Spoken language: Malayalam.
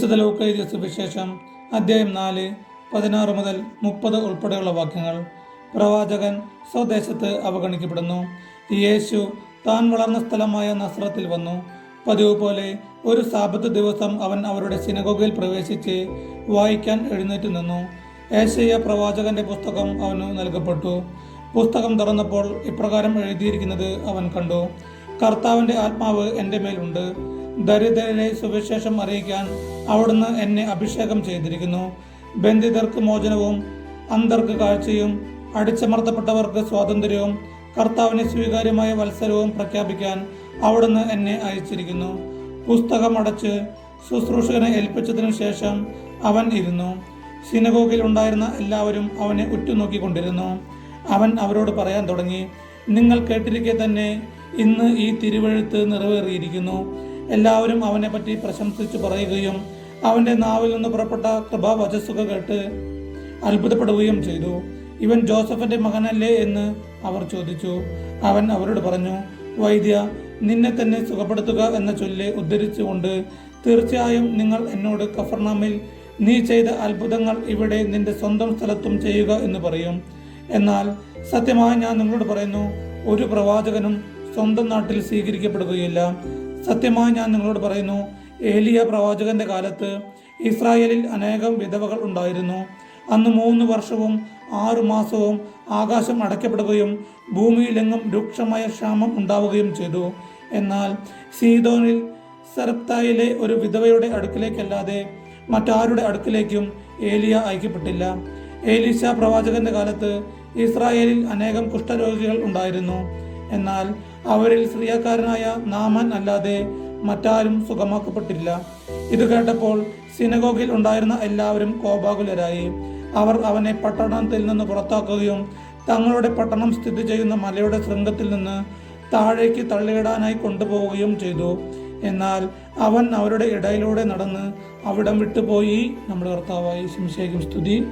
വിശുദ്ധ ലൂക്ക എഴുതിയ സുവിശേഷം അദ്ധ്യായം നാല് പതിനാറ് മുതൽ മുപ്പത് ഉൾപ്പെടെയുള്ള വാക്യങ്ങൾ പ്രവാചകൻ സ്വദേശത്ത് അവഗണിക്കപ്പെടുന്നു. യേശു താൻ വളർന്ന സ്ഥലമായ നസ്രത്തിൽ വന്നു. പതിവ് പോലെ ഒരു സാപത്ത് ദിവസം അവൻ അവരുടെ സിനഗോഗയിൽ പ്രവേശിച്ച് വായിക്കാൻ എഴുന്നേറ്റ് നിന്നു. ഏശയ്യ പ്രവാചകന്റെ പുസ്തകം അവന് നൽകപ്പെട്ടു. പുസ്തകം തുറന്നപ്പോൾ ഇപ്രകാരം എഴുതിയിരിക്കുന്നത് അവൻ കണ്ടു. കർത്താവിന്റെ ആത്മാവ് എന്റെ മേലുണ്ട്. ദരിദ്രരെ സുവിശേഷം അറിയിക്കാൻ അവിടുന്ന് എന്നെ അഭിഷേകം ചെയ്തിരിക്കുന്നു. ബന്ധിതർക്ക് മോചനവും അന്തർക്ക് കാഴ്ചയും അടിച്ചമർത്തപ്പെട്ടവർക്ക് സ്വാതന്ത്ര്യവും കർത്താവിന് സ്വീകാര്യമായ വത്സരവും പ്രഖ്യാപിക്കാൻ അവിടുന്ന് എന്നെ അയച്ചിരിക്കുന്നു. പുസ്തകം അടച്ച് ശുശ്രൂഷകനെ ഏൽപ്പിച്ചതിനു ശേഷം അവൻ ഇരുന്നു. സിനഗോഗിൽ ഉണ്ടായിരുന്ന എല്ലാവരും അവനെ ഉറ്റുനോക്കിക്കൊണ്ടിരുന്നു. അവൻ അവരോട് പറയാൻ തുടങ്ങി നിങ്ങൾ കേട്ടിരിക്കെ തന്നെ ഇന്ന് ഈ തിരുവഴുത്ത് നിറവേറിയിരിക്കുന്നു. എല്ലാവരും അവനെ പറ്റി പ്രശംസിച്ചു പറയുകയും അവന്റെ നാവിൽ നിന്ന് പുറപ്പെട്ട കൃപാവചസ്സുക കേട്ട് അത്ഭുതപ്പെടുകയും ചെയ്തു. ഇവൻ ജോസഫിന്റെ മകനല്ലേ എന്ന് അവർ ചോദിച്ചു. അവൻ അവരോട് പറഞ്ഞു വൈദ്യ നിന്നെ തന്നെ സുഖപ്പെടുത്തുക എന്ന ചൊല്ല് ഉദ്ധരിച്ചുകൊണ്ട് തീർച്ചയായും നിങ്ങൾ എന്നോട് കഫർണാമിൽ നീ ചെയ്ത അത്ഭുതങ്ങൾ ഇവിടെ നിന്റെ സ്വന്തം സ്ഥലത്തും ചെയ്യുക എന്ന് പറയും. എന്നാൽ സത്യമായി ഞാൻ നിങ്ങളോട് പറയുന്നു ഒരു പ്രവാചകനും സ്വന്തം നാട്ടിൽ സ്വീകരിക്കപ്പെടുകയില്ല. സത്യമായി ഞാൻ നിങ്ങളോട് പറയുന്നു ഏലിയ പ്രവാചകന്റെ കാലത്ത് ഇസ്രായേലിൽ അനേകം വിധവകൾ ഉണ്ടായിരുന്നു. അന്ന് മൂന്ന് വർഷവും ആറു മാസവും ആകാശം അടയ്ക്കപ്പെടുകയും ഭൂമിയിലെങ്ങും രൂക്ഷമായ ക്ഷാമം ഉണ്ടാവുകയും ചെയ്തു. എന്നാൽ സീതോനിൽ സെറപ്തായിലെ ഒരു വിധവയുടെ അടുക്കിലേക്കല്ലാതെ മറ്റാരുടെ അടുക്കിലേക്കും ഏലിയ അയക്കപ്പെട്ടില്ല. ഏലീശ പ്രവാചകന്റെ കാലത്ത് ഇസ്രായേലിൽ അനേകം കുഷ്ഠരോഗികൾ ഉണ്ടായിരുന്നു. എന്നാൽ അവരിൽ സ്ത്രീയക്കാരനായ നാമൻ അല്ലാതെ മറ്റാരും സുഖമാക്കപ്പെട്ടില്ല. ഇത് കേട്ടപ്പോൾ സിനഗോഗിൽ ഉണ്ടായിരുന്ന എല്ലാവരും കോപാകുലരായി. അവർ അവനെ പട്ടണത്തിൽ നിന്ന് പുറത്താക്കുകയും തങ്ങളുടെ പട്ടണം സ്ഥിതി ചെയ്യുന്ന മലയുടെ ശൃംഗത്തിൽ നിന്ന് താഴേക്ക് തള്ളിയിടാനായി കൊണ്ടുപോവുകയും ചെയ്തു. എന്നാൽ അവൻ അവരുടെ ഇടയിലൂടെ നടന്ന് അവിടം വിട്ടുപോയി. നമ്മുടെ കർത്താവായി ശിംശേഖം സ്തുതി.